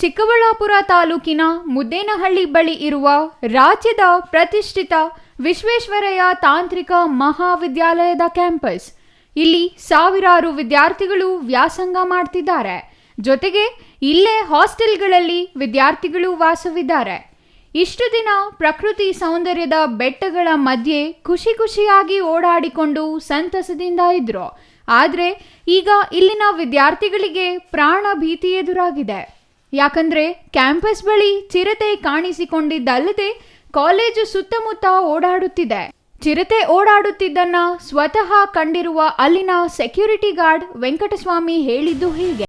ಚಿಕ್ಕಬಳ್ಳಾಪುರ ತಾಲೂಕಿನ ಮುದ್ದೇನಹಳ್ಳಿ ಬಳಿ ಇರುವ ರಾಜ್ಯದ ಪ್ರತಿಷ್ಠಿತ ವಿಶ್ವೇಶ್ವರಯ್ಯ ತಾಂತ್ರಿಕ ಮಹಾವಿದ್ಯಾಲಯದ ಕ್ಯಾಂಪಸ್. ಇಲ್ಲಿ ಸಾವಿರಾರು ವಿದ್ಯಾರ್ಥಿಗಳು ವ್ಯಾಸಂಗ ಮಾಡ್ತಿದ್ದಾರೆ. ಜೊತೆಗೆ ಇಲ್ಲೇ ಹಾಸ್ಟೆಲ್ಗಳಲ್ಲಿ ವಿದ್ಯಾರ್ಥಿಗಳು ವಾಸವಿದ್ದಾರೆ. ಇಷ್ಟು ದಿನ ಪ್ರಕೃತಿ ಸೌಂದರ್ಯದ ಬೆಟ್ಟಗಳ ಮಧ್ಯೆ ಖುಷಿ ಖುಷಿಯಾಗಿ ಓಡಾಡಿಕೊಂಡು ಸಂತಸದಿಂದ ಇದ್ರು. ಆದರೆ ಈಗ ಇಲ್ಲಿನ ವಿದ್ಯಾರ್ಥಿಗಳಿಗೆ ಪ್ರಾಣ ಭೀತಿ ಎದುರಾಗಿದೆ. ಯಾಕಂದ್ರೆ ಕ್ಯಾಂಪಸ್ ಬಳಿ ಚಿರತೆ ಕಾಣಿಸಿಕೊಂಡಿದ್ದಲ್ಲದೆ ಕಾಲೇಜು ಸುತ್ತಮುತ್ತ ಓಡಾಡುತ್ತಿದೆ. ಚಿರತೆ ಓಡಾಡುತ್ತಿದ್ದನ್ನ ಸ್ವತಃ ಕಂಡಿರುವ ಅಲ್ಲಿನ ಸೆಕ್ಯೂರಿಟಿ ಗಾರ್ಡ್ ವೆಂಕಟಸ್ವಾಮಿ ಹೇಳಿದ್ದು ಹೀಗೆ.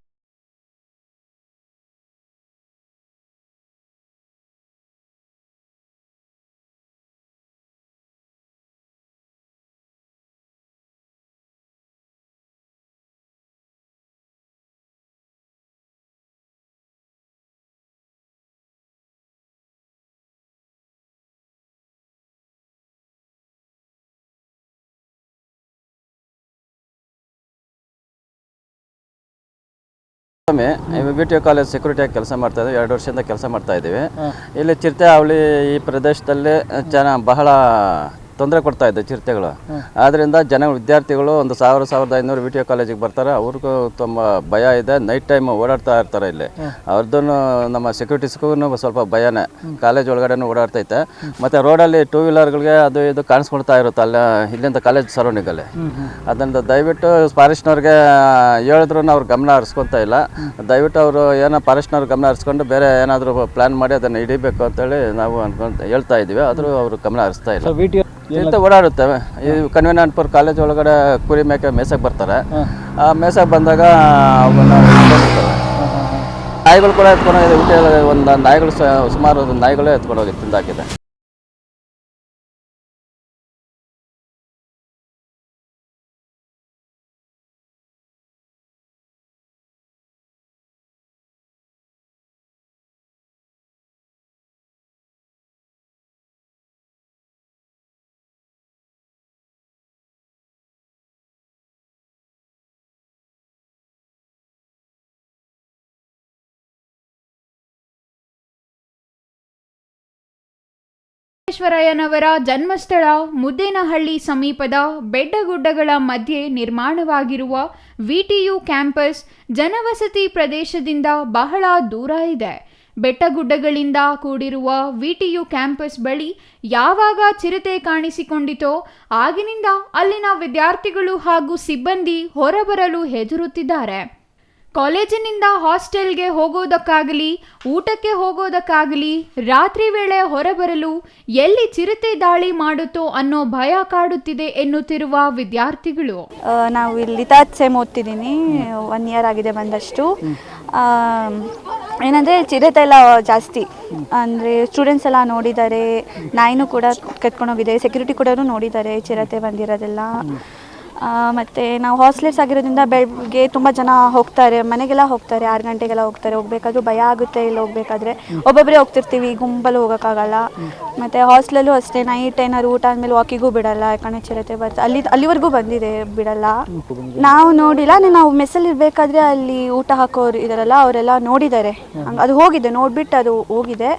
ಬಿ ಕಾಲೇಜ್ ಸೆಕ್ಯೂರಿಟಿಯಾಗಿ ಕೆಲಸ ಮಾಡ್ತಾ ಇದ್ದೀವಿ ಎರಡು ವರ್ಷದಿಂದ ಕೆಲಸ ಮಾಡ್ತಾ ಇದ್ದೀವಿ. ಇಲ್ಲಿ ಚಿರತೆ ಅವಳಿ ಈ ಪ್ರದೇಶದಲ್ಲಿ ಜನ ಬಹಳ ತೊಂದರೆ ಕೊಡ್ತಾ ಇದೆ ಚಿರತೆಗಳು. ಆದ್ದರಿಂದ ಜನ ವಿದ್ಯಾರ್ಥಿಗಳು ಒಂದು ಸಾವಿರ ಸಾವಿರದ ಐನೂರು ವಿ ಟಿ ಕಾಲೇಜಿಗೆ ಬರ್ತಾರೆ. ಅವ್ರಿಗೂ ತುಂಬ ಭಯ ಇದೆ. ನೈಟ್ ಟೈಮ್ ಓಡಾಡ್ತಾ ಇರ್ತಾರೆ ಇಲ್ಲಿ. ಅವ್ರದ್ದು ನಮ್ಮ ಸೆಕ್ಯೂರಿಟೀಸ್ಗೂ ಸ್ವಲ್ಪ ಭಯನೇ. ಕಾಲೇಜ್ ಒಳಗಡೆನೂ ಓಡಾಡ್ತೈತೆ ಮತ್ತು ರೋಡಲ್ಲಿ ಟೂ ವೀಲರ್ಗಳಿಗೆ ಅದು ಇದು ಕಾಣಿಸ್ಕೊಳ್ತಾ ಇರುತ್ತೆ ಅಲ್ಲ ಇಲ್ಲಿಂದ ಕಾಲೇಜ್ ಸರೌಂಡಿಂಗಲ್ಲಿ. ಅದರಿಂದ ದಯವಿಟ್ಟು ಫಾರೆಸ್ಟ್ನವ್ರಿಗೆ ಹೇಳಿದ್ರು ಅವ್ರು ಗಮನ ಹರಿಸ್ಕೊತಾ ಇಲ್ಲ. ದಯವಿಟ್ಟು ಅವರು ಏನೋ ಫಾರೆಸ್ಟ್ನವ್ರು ಗಮನ ಹರಿಸ್ಕೊಂಡು ಬೇರೆ ಏನಾದರೂ ಪ್ಲ್ಯಾನ್ ಮಾಡಿ ಅದನ್ನು ಹಿಡಿಬೇಕು ಅಂತೇಳಿ ನಾವು ಅನ್ಕೊಂತ ಹೇಳ್ತಾ ಇದ್ದೀವಿ ಆದರೂ ಅವರು ಗಮನ ಹರಿಸ್ತಾ ಇಲ್ಲ. ಚಿಂತೆ ಓಡಾಡುತ್ತವೆ? ಈ ಕನ್ವೀನಂಟ್ಪುರ್ ಕಾಲೇಜ್ ಒಳಗಡೆ ಕುರಿ ಮೇಕೆ ಮೇಸಕ್ಕೆ ಬರ್ತಾರೆ. ಆ ಮೇಸಕ್ಕೆ ಬಂದಾಗ ಅವನ್ನ ನಾಯಿಗಳು ಕೂಡ ಎತ್ಕೊಂಡು ಹೋಗಿದೆ. ಊಟ ಒಂದು ನಾಯಿಗಳು ಸುಮಾರು ನಾಯಿಗಳೇ ಎತ್ಕೊಂಡು ಹೋಗಿ ತಿಂದಾಕಿದೆ. ವಿಶ್ವೇಶ್ವರಯ್ಯನವರ ಜನ್ಮಸ್ಥಳ ಮುದ್ದೇನಹಳ್ಳಿ ಸಮೀಪದ ಬೆಡ್ಡಗುಡ್ಡಗಳ ಮಧ್ಯೆ ನಿರ್ಮಾಣವಾಗಿರುವ ವಿಟಿಯು ಕ್ಯಾಂಪಸ್ ಜನವಸತಿ ಪ್ರದೇಶದಿಂದ ಬಹಳ ದೂರ ಇದೆ. ಬೆಟ್ಟಗುಡ್ಡಗಳಿಂದ ಕೂಡಿರುವ ವಿಟಿಯು ಕ್ಯಾಂಪಸ್ ಬಳಿ ಯಾವಾಗ ಚಿರತೆ ಕಾಣಿಸಿಕೊಂಡಿತೋ ಆಗಿನಿಂದ ಅಲ್ಲಿನ ವಿದ್ಯಾರ್ಥಿಗಳು ಹಾಗೂ ಸಿಬ್ಬಂದಿ ಹೊರಬರಲು ಹೆದರುತ್ತಿದ್ದಾರೆ. ಕಾಲೇಜಿನಿಂದ ಹಾಸ್ಟೆಲ್ಗೆ ಹೋಗೋದಕ್ಕಾಗಲಿ, ಊಟಕ್ಕೆ ಹೋಗೋದಕ್ಕಾಗಲಿ, ರಾತ್ರಿ ವೇಳೆ ಹೊರಬರಲು ಎಲ್ಲಿ ಚಿರತೆ ದಾಳಿ ಮಾಡುತ್ತೋ ಅನ್ನೋ ಭಯ ಕಾಡುತ್ತಿದೆ ಎನ್ನುತ್ತಿರುವ ವಿದ್ಯಾರ್ಥಿಗಳು. ನಾವು ಇಲ್ಲಿ ಥರ್ಡ್ ಓದ್ತಿದ್ದೀನಿ ಒನ್ ಇಯರ್ ಆಗಿದೆ ಬಂದಷ್ಟು. ಏನಂದರೆ ಚಿರತೆ ಎಲ್ಲ ಜಾಸ್ತಿ. ಅಂದರೆ ಸ್ಟೂಡೆಂಟ್ಸ್ ಎಲ್ಲ ನೋಡಿದ್ದಾರೆ ನಾಯಿನೂ ಕೂಡ ಕೆತ್ಕೊಂಡೋಗಿದೆ ಸೆಕ್ಯೂರಿಟಿ ಕೂಡ ನೋಡಿದ್ದಾರೆ ಚಿರತೆ ಬಂದಿರೋದೆಲ್ಲ. ಮತ್ತೆ ನಾವು ಹಾಸ್ಟೆಲ್ಸ್ ಆಗಿರೋದ್ರಿಂದ ಬೆಳಗ್ಗೆ ತುಂಬ ಜನ ಹೋಗ್ತಾರೆ, ಮನೆಗೆಲ್ಲ ಹೋಗ್ತಾರೆ, ಆರು ಗಂಟೆಗೆಲ್ಲ ಹೋಗ್ತಾರೆ, ಹೋಗಬೇಕಾದ್ರೂ ಭಯ ಆಗುತ್ತೆ ಇಲ್ಲಿ ಹೋಗಬೇಕಾದ್ರೆ. ಒಬ್ಬೊಬ್ಬರೇ ಹೋಗ್ತಿರ್ತೀವಿ, ಗುಂಪಲ್ಲಿ ಹೋಗೋಕ್ಕಾಗಲ್ಲ. ಮತ್ತು ಹಾಸ್ಟೆಲಲ್ಲೂ ಅಷ್ಟೇ ನೈಟ್ ಏನಾದ್ರು ಊಟ ಆದಮೇಲೆ ವಾಕಿಗೂ ಬಿಡಲ್ಲ ಯಾಕಂದರೆ ಚಿರತೆ ಬರ್ತದೆ ಅಲ್ಲಿ, ಅಲ್ಲಿವರೆಗೂ ಬಂದಿದೆ ಬಿಡಲ್ಲ. ನಾವು ನೋಡಿಲ್ಲ ನಾವು ಮೆಸ್ಸಲ್ಲಿ ಇರಬೇಕಾದ್ರೆ ಅಲ್ಲಿ ಊಟ ಹಾಕೋರು ಇದಾರಲ್ಲ, ಅವರೆಲ್ಲ ನೋಡಿದ್ದಾರೆ. ಅದು ಹೋಗಿದೆ, ನೋಡಿಬಿಟ್ಟು ಅದು ಹೋಗಿದೆ.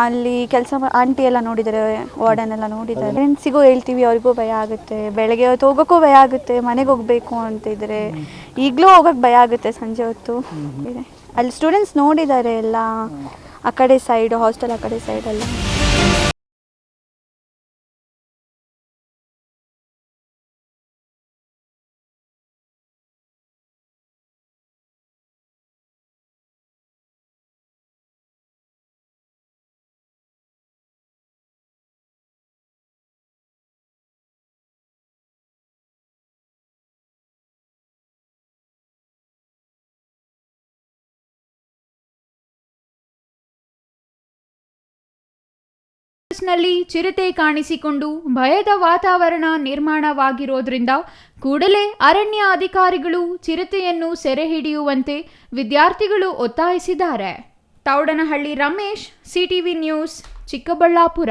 ಅಲ್ಲಿ ಕೆಲಸ ಆಂಟಿ ಎಲ್ಲ ನೋಡಿದರೆ ವಾರ್ಡನ್ ಎಲ್ಲ ನೋಡಿದ್ದಾರೆ ಫ್ರೆಂಡ್ಸಿಗೂ ಹೇಳ್ತೀವಿ ಅವ್ರಿಗೂ ಭಯ ಆಗುತ್ತೆ. ಬೆಳಗ್ಗೆ ಹೊತ್ತು ಹೋಗೋಕ್ಕೂ ಭಯ ಆಗುತ್ತೆ ಮನೆಗೆ ಹೋಗ್ಬೇಕು ಅಂತಿದ್ರೆ. ಈಗಲೂ ಹೋಗೋಕ್ಕೆ ಭಯ ಆಗುತ್ತೆ ಸಂಜೆ ಹೊತ್ತು. ಅಲ್ಲಿ ಸ್ಟೂಡೆಂಟ್ಸ್ ನೋಡಿದ್ದಾರೆ ಎಲ್ಲ ಆ ಕಡೆ ಸೈಡ್ ಹಾಸ್ಟೆಲ್ ಆ ಕಡೆ ಸೈಡೆಲ್ಲ ನಲ್ಲಿ ಚಿರತೆ ಕಾಣಿಸಿಕೊಂಡು ಭಯದ ವಾತಾವರಣ ನಿರ್ಮಾಣವಾಗಿರೋದ್ರಿಂದ ಕೂಡಲೇ ಅರಣ್ಯ ಅಧಿಕಾರಿಗಳು ಚಿರತೆಯನ್ನು ಸೆರೆ ಹಿಡಿಯುವಂತೆ ವಿದ್ಯಾರ್ಥಿಗಳು ಒತ್ತಾಯಿಸಿದ್ದಾರೆ. Thoudanahalli Ramesh, CTV news, Chikkaballapur.